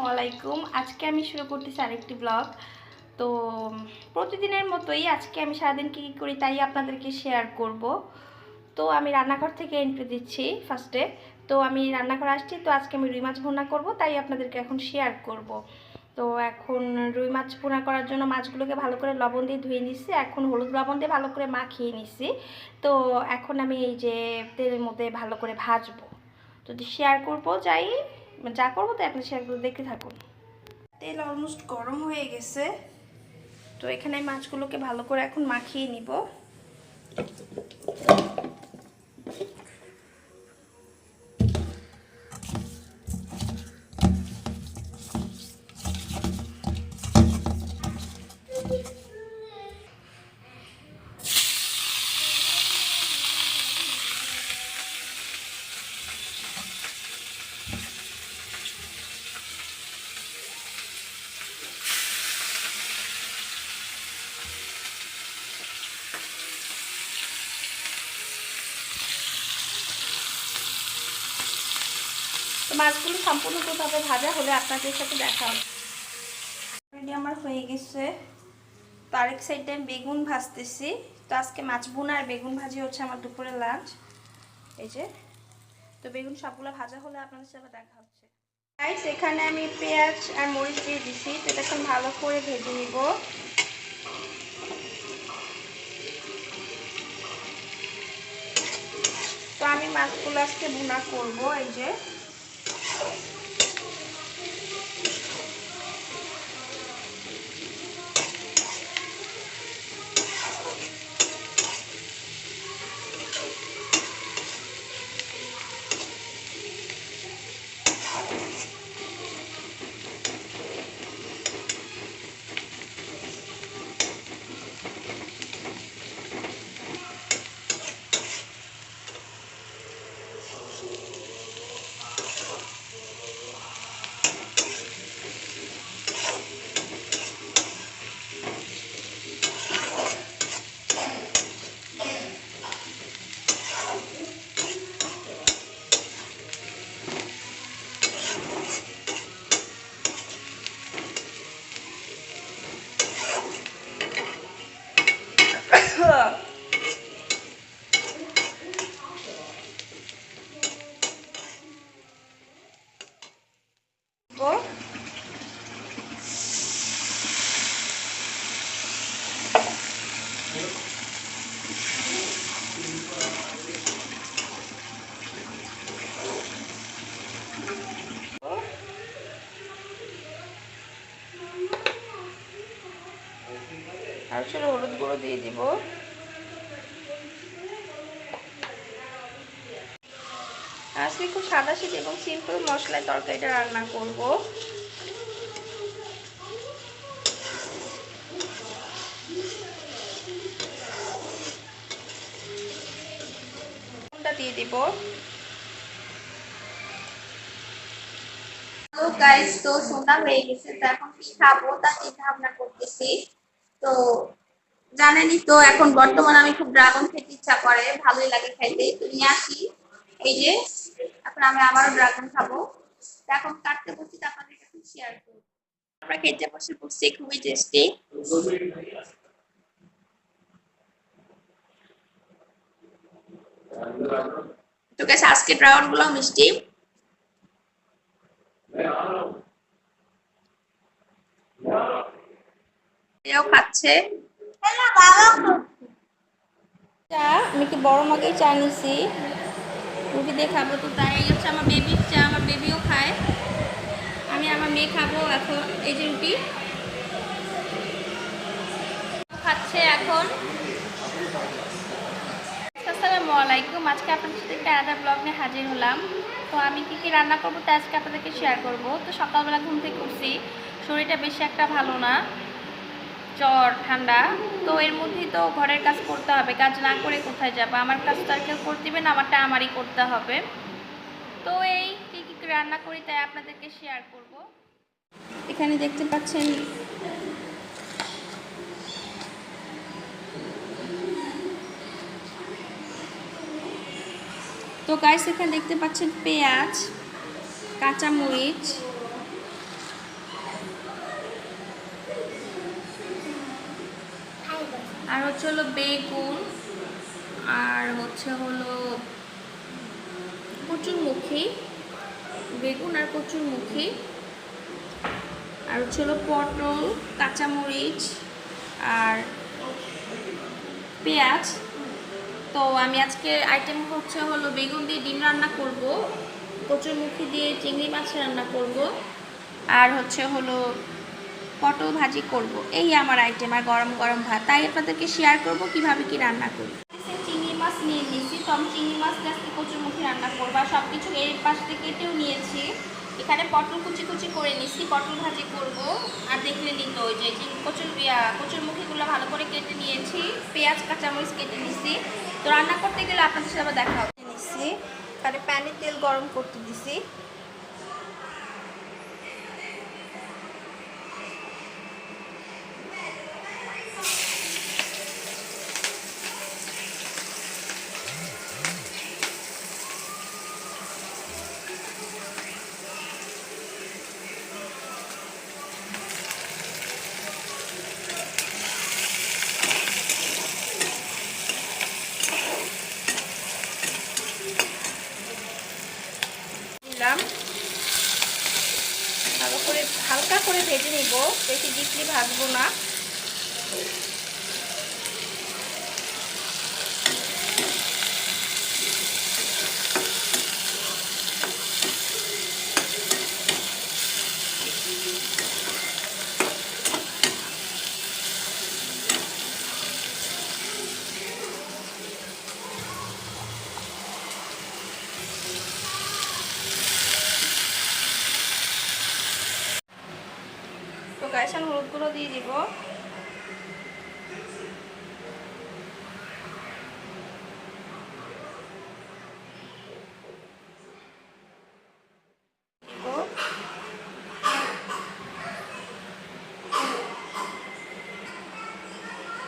আসসালামাইকুম আজকে আমি শুরু করতেছি আরেকটি ব্লগ তো, প্রতিদিনের মতোই আজকে আমি সারাদিন কী কী করি তাই আপনাদেরকে শেয়ার করব। তো, আমি রান্নাঘর থেকে এন্ট্রি দিচ্ছি ফার্স্টে তো, আমি রান্নাঘর আসছি, তো আজকে আমি রুই মাছ ভুনা করব, তাই আপনাদেরকে এখন শেয়ার করব। তো, এখন রুই মাছ ভুনা করার জন্য মাছগুলোকে ভালো করে লবণ দিয়ে ধুয়ে নিচ্ছি এখন হলুদ লবণ দিয়ে ভালো করে মাখিয়ে নিচ্ছি তো, এখন আমি এই যে তেলের মধ্যে ভালো করে ভাজবো। তো শেয়ার করব, যাই। যা করব তাই আপনি সেগুলো দেখে থাকুন। তেল অলমোস্ট গরম হয়ে গেছে। তো এখানে মাছগুলোকে ভালো করে এখন মাখিয়ে নিব। মাছগুলো সম্পূর্ণভাবে ভাজা হলে আপনাদের সাথে দেখা হবে। আমার হয়ে গেছে। তো আরেক সাইডে আমি বেগুন ভাজতেছি। তো আজকে মাছ বোনা আর বেগুন ভাজি হচ্ছে আমার দুপুরের লাঞ্চ এই যে। তো বেগুন সবগুলো ভাজা হলে আপনাদের সাথে দেখা হচ্ছে। গাইস এখানে আমি পেঁয়াজ আর মরিচ দিয়ে দিছি। তো এটা এখন ভালো করে ভেজে নিব। তো আমি মাছগুলো আজকে বোনা করব, এই যে। Thank you. আর হলুদ গুঁড়ো দিয়ে দিব। আজকে খুব সাদা সিদ্ধ এবং সিম্পল মশলায় তরকারিটা রান্না করব। দিয়ে দিব। তো সন্ধ্যা হয়ে গেছে, তো এখন কি খাব তা চিন্তা ভাবনা করতেছি। তো জানেনই তো, এখন বর্তমানে আমি খুব ড্রাগন খেতে ইচ্ছা করে, ভালোই লাগে খাইতে। তো নিয়ে আসি। এই যে, এখন আমি আবারও ড্রাগন খাব। এখন কাটতে বসছি আপনাদের কাছে শেয়ার করব। আমরা খেতে বসে বসছি খুবই টেস্টি তো গাছ আজকে ড্রাগনগুলো মিষ্টি। এও খাচ্ছে। চা আমি কি বড় মাগেই চা নিছি? রুটি দিয়ে খাব তো তাই হচ্ছে আমার বেবির চা আমার বেবিও খায়। আমি আমার মেয়ে খাব এখন এই যে রুটি খাচ্ছে এখন। আসসালামু আলাইকুম আজকে আপনাদের সাথে একটা আলাদা ব্লগ নিয়ে হাজির হলাম। তো আমি কি কি রান্না করব তা আজকে আপনাদেরকে শেয়ার করব। তো সকালবেলা ঘুম থেকে উঠছি শরীরটা বেশি একটা ভালো না। জ্বর, ঠান্ডা, তো এর মধ্যেই তো ঘরের কাজ করতে হবে। কাজ না করে কোথায় যাব? আমার কাজ তো আর কেউ করতে দিবে না, আমারটা আমারই করতে হবে। তো এই কী কী রান্না করি তাই আপনাদেরকে শেয়ার করব। এখানে দেখতে পাচ্ছেন তো গাইস এখানে দেখতে পাচ্ছেন পেঁয়াজ, কাঁচামরিচ আর হচ্ছে হলো বেগুন, আর হচ্ছে হলো কচুরমুখী, বেগুন আর কচুরমুখী, আর হচ্ছে হলো পটল, কাঁচামরিচ, আর পেঁয়াজ। তো আমি আজকে আইটেম হচ্ছে হলো বেগুন দিয়ে ডিম রান্না করব, কচুরমুখী দিয়ে চিংড়ি মাছ রান্না করব, আর হচ্ছে হলো পটল ভাজি করব। এই আমার আইটেম আর গরম গরম ভাত। তাই আপনাদেরকে শেয়ার করব কীভাবে কি রান্না করব চিংড়ি মাছ নিয়ে নিয়েছি। তো আমি চিংড়ি মাছ আজকে কচুরমুখী রান্না করব। আর সব কিছু এর পাশ থেকে কেটেও নিয়েছি। এখানে পটল কুচি কুচি করে নিছি পটল ভাজি করব। আর দেখলে নিত ওই যে কচুর কচুরমুখীগুলো ভালো করে কেটে নিয়েছি। পেঁয়াজ কাঁচামরিচ কেটে নিছি তো রান্না করতে গেলে আপনাদের সাথে আবার দেখা হবে। নিচ্ছি তাহলে প্যানে তেল গরম করতে দিছি দিলাম ভালো করে হালকা করে ভেজে নিব। বেশি ডিপলি ভাজবো না। আর হলুদগুলো দিয়ে দিব।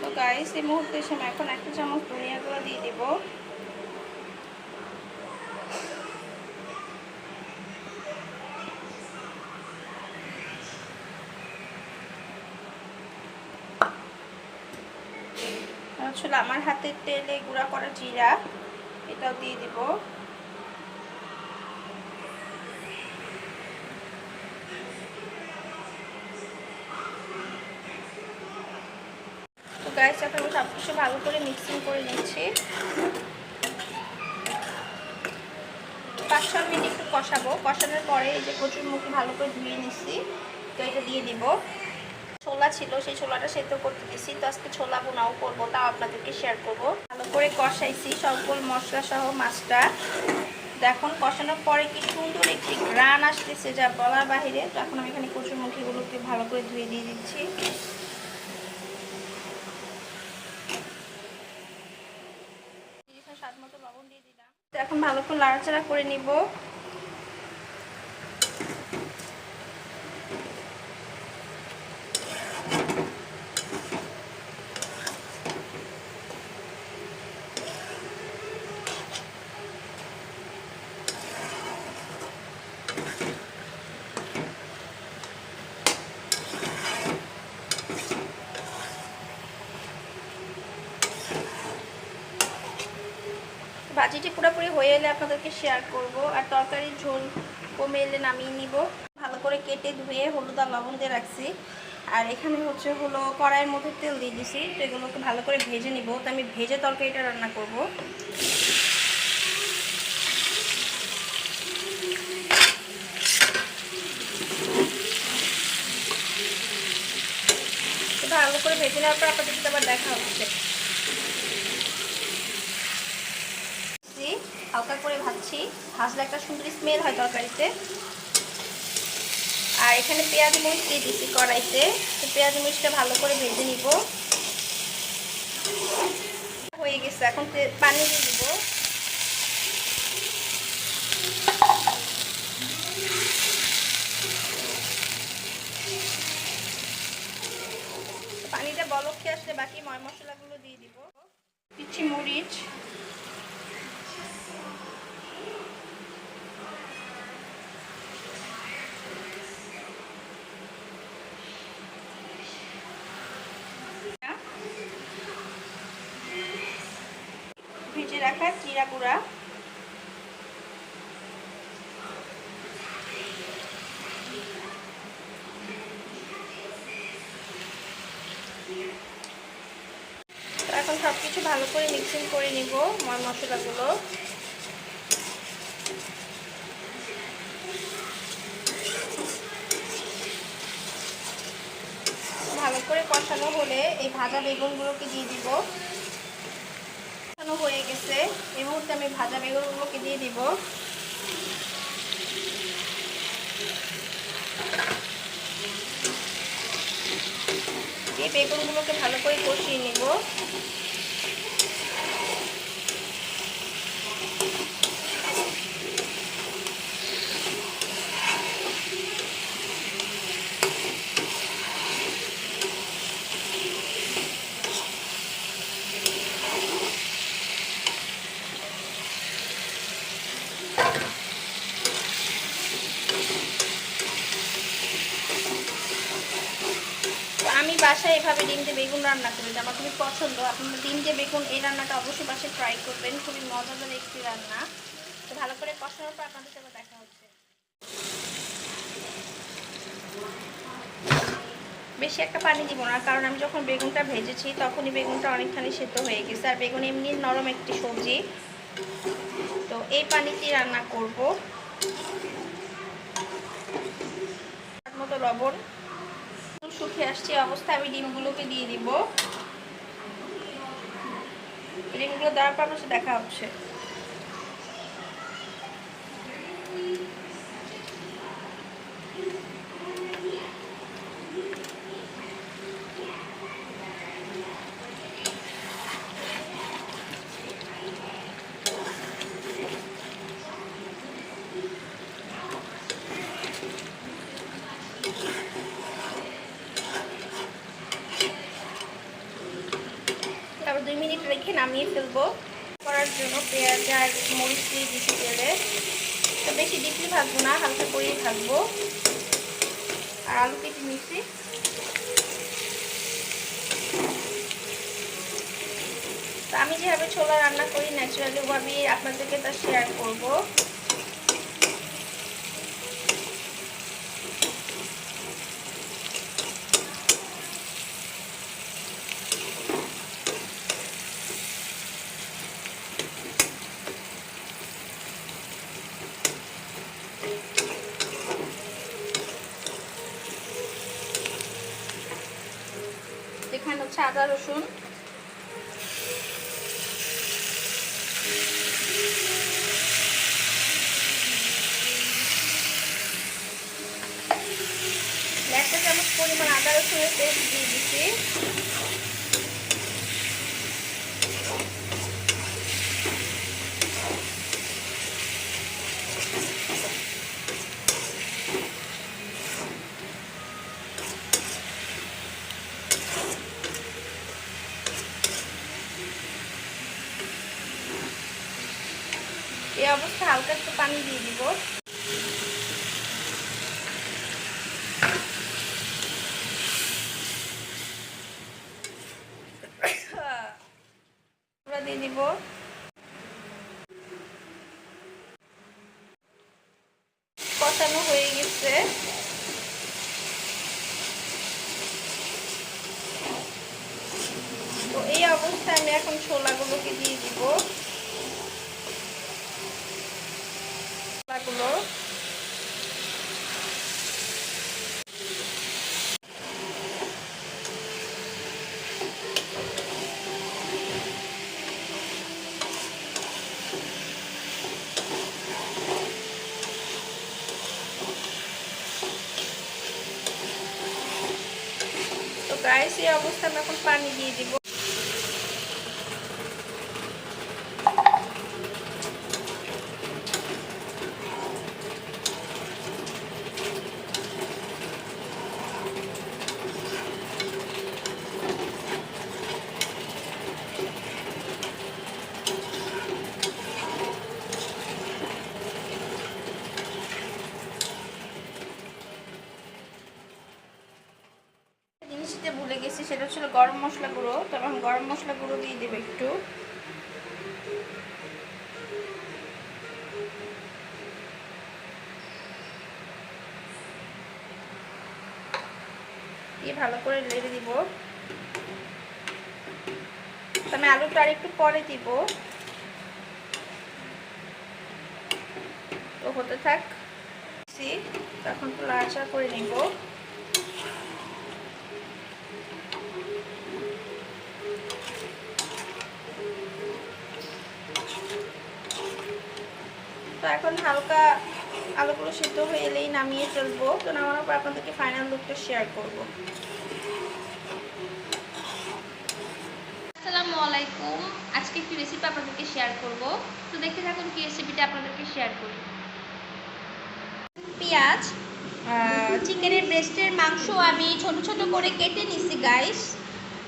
তো গাইস এই মুহূর্তে আমি এখন একটা চামচ ধনিয়া গুঁড়ো দিয়ে দিব আর হচ্ছে হলো আমার হাতের তেলে গুঁড়া করা জিরা, এটাও দিয়ে দিব। তো এখন আমি সব ভালো করে মিক্সিং করে নিচ্ছি। পাঁচ ছ মিনিট একটু কষাবো। কষানোর পরে এই যে কচুর মুখে ভালো করে ধুয়ে নিচ্ছি, তো এটা দিয়ে দিব। ছোলা ছিল, সেই ছোলাটা সেদ্ধ করতে দিছি। তো আজকে ছোলা বোনাও করব, তাও আপনাদেরকে শেয়ার করব। ভালো করে কষাইছি সকল মশলা সহ মাছটা। দেখুন, কষানোর পরে কি সুন্দর একটি গ্রান আসতেছে যা বলার বাহিরে। তো এখন আমি এখানে কচুর মুখিগুলোকে ভালো করে ধুয়ে দিয়ে দিচ্ছি। এখন ভালো করে লাড়াচাড়া করে নিব। ভাজিটি পুরোপুরি হয়ে এলে আপনাদেরকে শেয়ার করব। আর তরকারির ঝোল কমে এলে নামিয়ে নিব। ভালো করে কেটে ধুয়ে হলুদ আর লবণ দিয়ে রাখছি। আর এখানে হচ্ছে হলো কড়াইয়ের মধ্যে তেল দিয়ে দিছি। তো এগুলোকে ভালো করে ভেজে নিব। তো আমি ভেজে তরকারিটা রান্না করব। ভালো করে ভেজে নেওয়ার পর আপনাদের সাথে আবার দেখা হচ্ছে দিচ্ছি হালকা করে ভাজছি। ভাজলে একটা সুন্দর স্মেল হয় তরকারিতে। আর এখানে পেঁয়াজ মরিচ দিয়ে দিচ্ছি কড়াইতে। তো পেঁয়াজ মরিচটা ভালো করে ভেজে নিব। হয়ে গেছে, এখন পানি দিয়ে দিব। পানিটা বলককে আসলে বাকি ময় মশলাগুলো দিয়ে দিব। দিচ্ছি মরিচ। ভেজে রাখা জিরা গুঁড়া। এখন সব ভালো করে মিক্সিং করে নিব মশলাগুলো। ভালো করে কষানো হলে এই ভাজা বেগুনগুলোকে দিয়ে দিব। হয়ে গেছে। এই মুহূর্তে আমি ভাজা বেগুনগুলোকে দিয়ে দিব। এই বেগুনগুলোকে ভালো করে কষিয়ে নিব তো আমি বাসায় এভাবে ডিম দিয়ে বেগুন রান্না করি এটা আমার খুবই পছন্দ। আপনারা ডিম দিয়ে বেগুন এই রান্নাটা অবশ্যই বাসায় ট্রাই করবেন, খুবই মজাদার একটি রান্না। তো ভালো করে কষানোর পর আপনাদের সাথে দেখা হচ্ছে। বেশি একটা পানি দিব না, কারণ আমি যখন বেগুনটা ভেজেছি তখনই বেগুনটা অনেকখানি সেদ্ধ হয়ে গেছে। আর বেগুন এমনি নরম একটি সবজি। তো এই পানিতেই রান্না করব। মতো লবণ। শুকিয়ে আসছে অবস্থা আমি ডিমগুলোকে দিয়ে দিব। ডিমগুলো দেওয়ার পর দেখা হচ্ছে তারপর দুই মিনিট রেখে নামিয়ে ফেলব। করার জন্য পেঁয়াজ আর মরিচ দিয়ে দিচ্ছি তেলে। তো বেশি ডিপলি ভাজবো না, হালকা করেই ভাজবো। আর আলু কেটে নিচ্ছি আমি যেভাবে ছোলা রান্না করি, ন্যাচুরালি ওভাবেই আপনাদেরকে তা শেয়ার করব এখানে হচ্ছে আদা রসুন একটা চামচ পরিমাণ আদা রসুনের পেস্ট দিয়ে দিচ্ছি এই অবস্থায় হালকা একটু পানি দিয়ে দিব। কষানো হয়ে গেছে। এই অবস্থায় আমি এখন ছোলাগুলোকে দিয়ে দিব। ছোলাগুলো তো গাইস এই অবস্থায় আমি এখন পানি দিয়ে দিব। এখন গরম মশলা গুঁড়ো দিয়ে দেবে একটু। ভালো করে লেড়ে দিব। আমি আলুটা আর একটু পরে দিব। তো হতে থাক। এখন একটু লাড়াচড়া করে নিব। তো এখন হালকা আলুগুলো সিদ্ধ হয়ে এলেই নামিয়ে ফেলব। তো নামানোর পর আপনাদেরকে ফাইনাল লুকটা শেয়ার করব। আসসালামু আলাইকুম। আজকে একটি রেসিপি আপনাদেরকে শেয়ার করব। তো দেখতে থাকুন কি রেসিপিটা আপনাদেরকে শেয়ার করি। পেঁয়াজ চিকেনের ব্রেস্টের মাংস আমি ছোট ছোট করে কেটে নিছি গাইস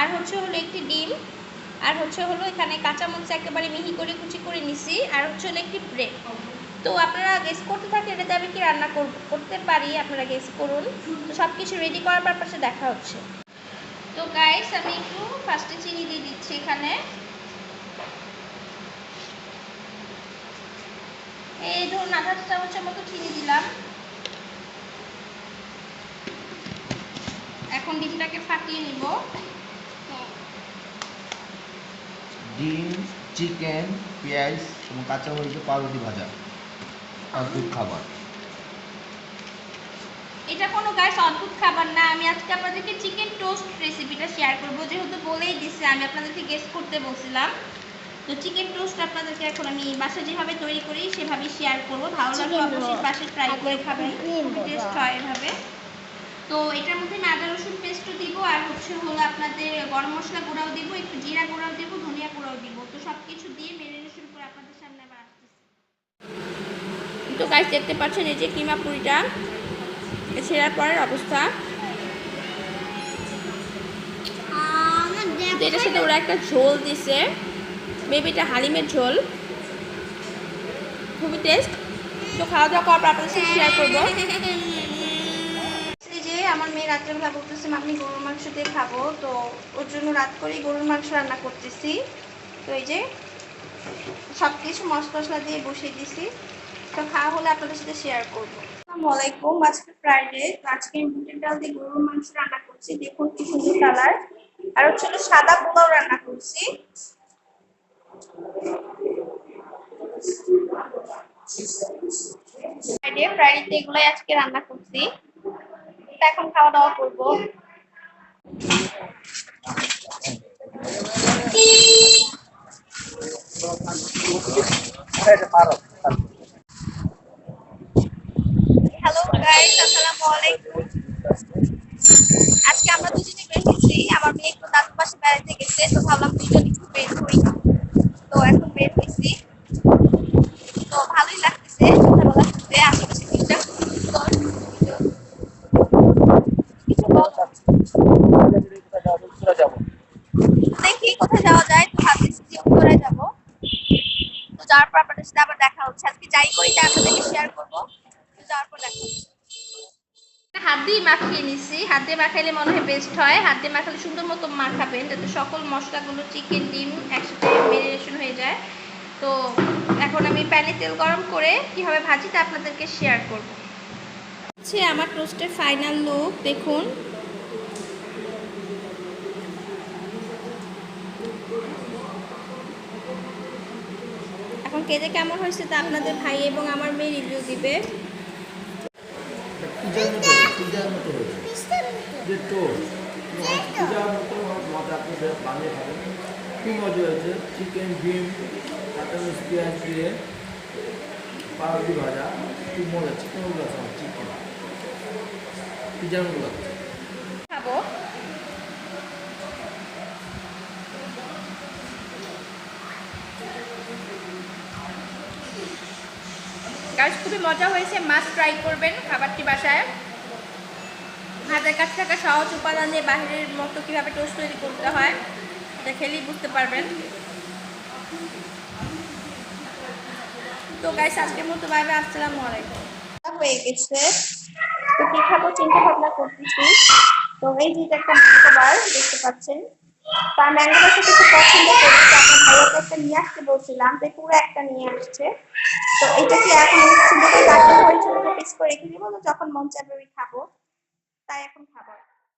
আর হচ্ছে হলো একটি ডিম। আর হচ্ছে হলো এখানে কাঁচামরিচ একেবারে মিহি করে কুচি করে নিছি। আর হচ্ছে হলো একটি ব্রেড তো আপনারা গেস করতে থাকেন এটাতে আমি কি রান্না করতে পারি, আপনারা গেস করুন। তো সব কিছু রেডি করার পারপাসে দেখা হচ্ছে। তো গাইস আমি একটু ফার্স্টে চিনি দিয়ে দিচ্ছি এখানে। এই ধরুন, আধা চামচের মতো চিনি দিলাম। এখন ডিমটাকে ফাটিয়ে নিব। ডিম, চিকেন, পেঁয়াজ এবং কাঁচামরিচে পাউরুটি ভাজা। অদ্ভুত খাবার। এটা কোনো গাইস অদ্ভুত খাবার না। আমি আজকে আপনাদেরকে চিকেন টোস্ট রেসিপিটা শেয়ার করব। যেহেতু বলেই দিছি আমি আপনাদেরকে গেস করতে বলছিলাম। তো চিকেন টোস্ট আপনাদেরকে এখন আমি বাসায় যেভাবে তৈরি করি সেভাবেই শেয়ার করব। ভালো লাগলে অবশ্যই. বাসায় ট্রাই করে খাবেন। Cream খুবই টেস্ট হয় এভাবে। তো এটার মধ্যে আমি আদা রসুন পেস্টও দিব। আর হচ্ছে হলো আপনাদের গরম মশলা গুঁড়াও দিব একটু জিরা গুঁড়াও দিব ধনিয়া গুঁড়াও দিব তো সব কিছু দিয়ে মেরিনেশন করে আপনাদের সামনে আবার আসতেছি তো গাইস দেখতে পাচ্ছেন এই যে কিমা পুরিটা। ছেঁড়ার পরের অবস্থা। এটার সাথে ওরা একটা ঝোল দিছে। মেবি এটা হালিমের ঝোল। খুবই টেস্ট তো খাওয়া দাওয়া করার পর আপনাদের সাথে শেয়ার করব। আমার মেয়ে রাত্রেবেলা বলতেছে আমি গরুর মাংস দিয়ে খাব। তো ওর জন্য রাত করেই গরুর মাংস রান্না করতেছি। তো এই যে সব কিছু মশলা দিয়ে বসিয়ে দিছি। তো খাওয়া হলে আপনাদের সাথে শেয়ার করব। আসসালামু আলাইকুম। আজকে ফ্রাইডে তো আজকে বুটের ডাল দিয়ে গরুর মাংস রান্না করছি। দেখুন কি সুন্দর কালার। আর হচ্ছে সাদা পোলাও রান্না করছি। ফ্রাইডে ফ্রাইডে এগুলোই আজকে রান্না করছি। তো এখন খাওয়া দাওয়া করব। হ্যালো গাইস আসসালামু আলাইকুম। আজকে আমরা দুজনে বের হয়েছি। আমার মেয়ে একটু দাদুর পাশে বেড়াতে গেছে, তো ভাবলাম দুজন একটু বের করি। তো এখন বের হয়েছি তো ভালোই লাগতেছে সন্ধ্যাবেলা লাগতেছে আশেপাশে দিনটা খুব সুন্দর কিছু বলো দেখি কোথায় যাওয়া যায় তো ভাবতেছি যে উত্তরায় যাব তো যাওয়ার পর আপনাদের সাথে আবার দেখা হচ্ছে আজকে যাই করি তা আপনাদেরকে শেয়ার করব তো যাওয়ার পর দেখা হচ্ছে হাত দিয়ে মাখিয়ে নিছি। হাত মাখাইলে মনে হয় বেস্ট হয়। হাত মাখালে সুন্দর মতো মাখাবেন। যাতে সকল মশলাগুলো চিকেন, ডিম একসাথে মেরিনেশন হয়ে যায়। তো এখন আমি প্যানে তেল গরম করে কীভাবে ভাজি তা আপনাদেরকে শেয়ার করব। হচ্ছে আমার টোস্টের ফাইনাল লুক দেখুন। এখন কেজে কেমন হয়েছে তা আপনাদের ভাই এবং আমার মেয়ে রিভিউ দিবে। পিজার মতো হয়েছে যে টোস্ট পিজার মতো মজা আপনাদের বানিয়ে খাবেন খুব মজা হয়েছে। চিকেন ডিম কাঁচামরিচ পেঁয়াজ দিয়ে পাউরুটি ভাজা। খুব মজা চিকেনগুলো চিকেন খাব। গাছ খুবই মজা হয়েছে। মাছ ট্রাই করবেন খাবারটি বাসায়। হাতের কাছে থাকা সহজ উপাদান দিয়ে বাহিরের মতো কীভাবে টোস্ট তৈরি করতে হয়, এটা খেলেই বুঝতে পারবেন। তো গাইস আজকের মতো বাইরে আসসালামু আলাইকুম। হয়ে গেছে। তো কি খাব, চিন্তা ভাবনা করতেছি। তো এই যে একটা ম্যাঙ্গোবার দেখতে পাচ্ছেন। তা ম্যাঙ্গোবার সাথে খুব পছন্দ করি, তো আমার ভাইয়াকে একটা নিয়ে আসতে বলছিলাম তো পুরো একটা নিয়ে আসছে। তো এটা কি এখন সুন্দর করে কাটতে পিস করে রেখে দিব, তো যখন মন চাইবে আমি খাব। তাই এখন খাব